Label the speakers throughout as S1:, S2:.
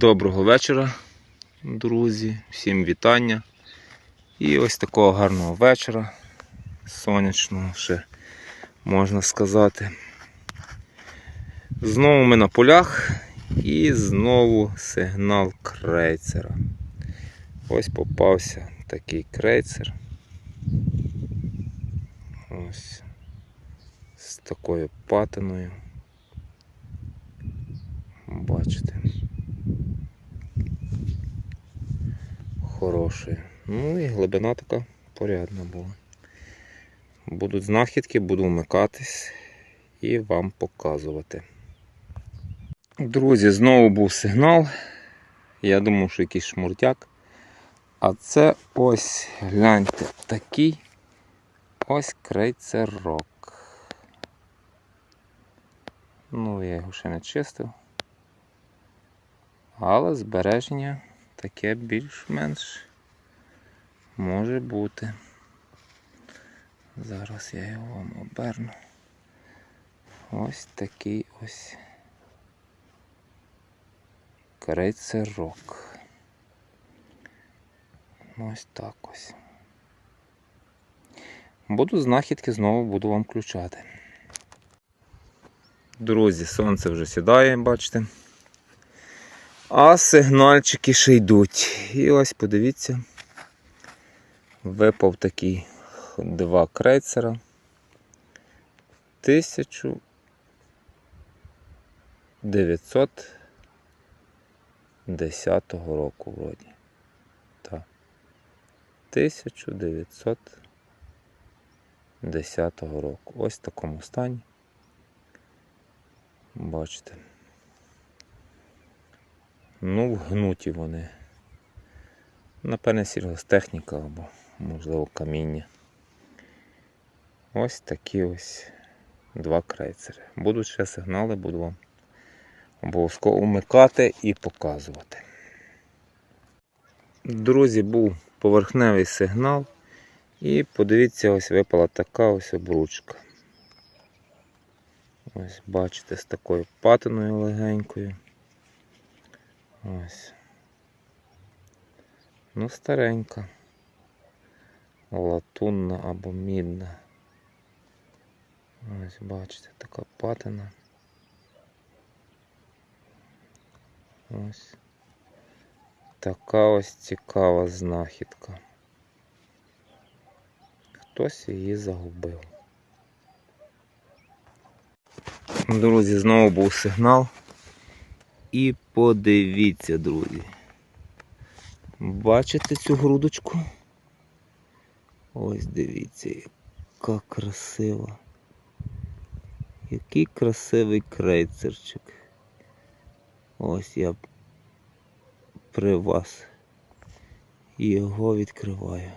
S1: Доброго вечора, друзі, всім вітання. І ось такого гарного вечора, сонячного ще можна сказати. Знову ми на полях і знову сигнал крейцера. Ось попався такий крейцер. Ось з такою патиною. Бачите. Хорошою. Ну і глибина така порядна була. Будуть знахідки, буду вмикатись і вам показувати. Друзі, знову був сигнал. Я думав, що якийсь шмуртяк. А це ось, гляньте, такий ось крейцерок. Ну, я його ще не чистив. Але збереження таке більш-менш може бути. Зараз я його вам оберну. Ось такий ось крейцерок. Ось так ось. Буду знахідки знову буду вам включати. Друзі, сонце вже сідає, бачите. А сигнальчики ще йдуть. І ось подивіться, випав такий два крейцера. 1910 року вроді. Так. 1910 року. Ось в такому стані. Бачите. Ну, вгнуті вони. Напевне, сільгостехніка або, можливо, каміння. Ось такі ось два крейцери. Будуть ще сигнали, буду вам обов'язково вмикати і показувати. Друзі, був поверхневий сигнал. І подивіться, ось випала така ось обручка. Ось, бачите, з такою патиною легенькою. Ось. Ну, старенька. Латунна або мідна. Ось, бачите, така патина. Ось. Така ось цікава знахідка. Хтось її загубив. Друзі, знову був сигнал. І подивіться, друзі. Бачите цю грудочку? Ось дивіться, яка красива. Який красивий крейцерчик. Ось я при вас його відкриваю.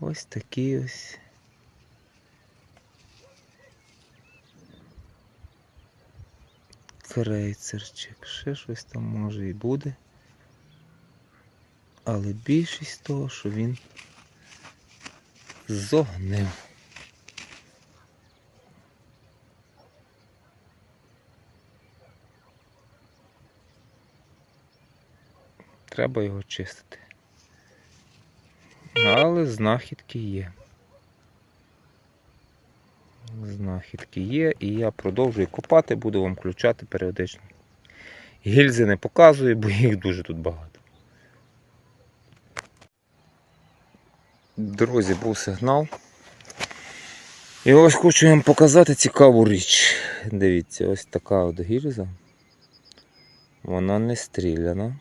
S1: Ось такий ось. Крейцерчик. Ще щось там може і буде. Але більшість того, що він зогнив. Треба його чистити. Але знахідки є. Знахідки є, і я продовжую копати, буду вам включати періодично. Гільзи не показую, бо їх дуже тут багато. Друзі, був сигнал. І ось хочу вам показати цікаву річ. Дивіться, ось така от гільза. Вона не стріляна.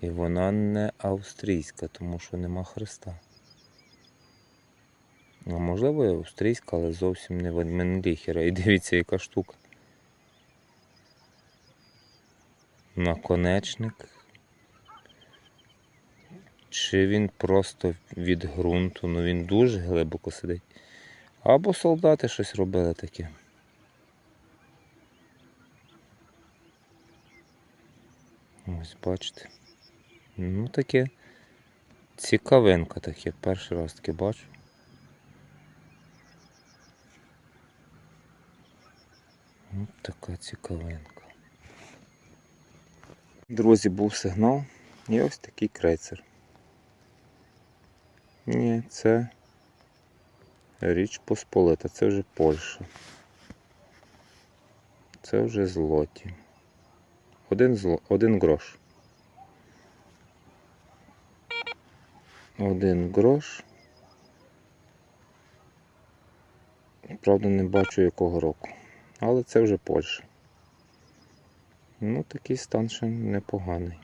S1: І вона не австрійська, тому що нема хреста. А можливо і австрійська, але зовсім не Вальменліхера. І дивіться, яка штука. Наконечник. Чи він просто від ґрунту, ну він дуже глибоко сидить. Або солдати щось робили таке. Ось бачите. Ну таке цікавинка таке. Перший раз таке бачу. Ось така цікавинка. Друзі, був сигнал. І ось такий крейцер. Ні, це річ Посполита, це вже Польща. Це вже злоті. Один, зло, один грош. Один грош. Правда, не бачу якого року. Але це вже Польща. Ну, такий стан ще непоганий.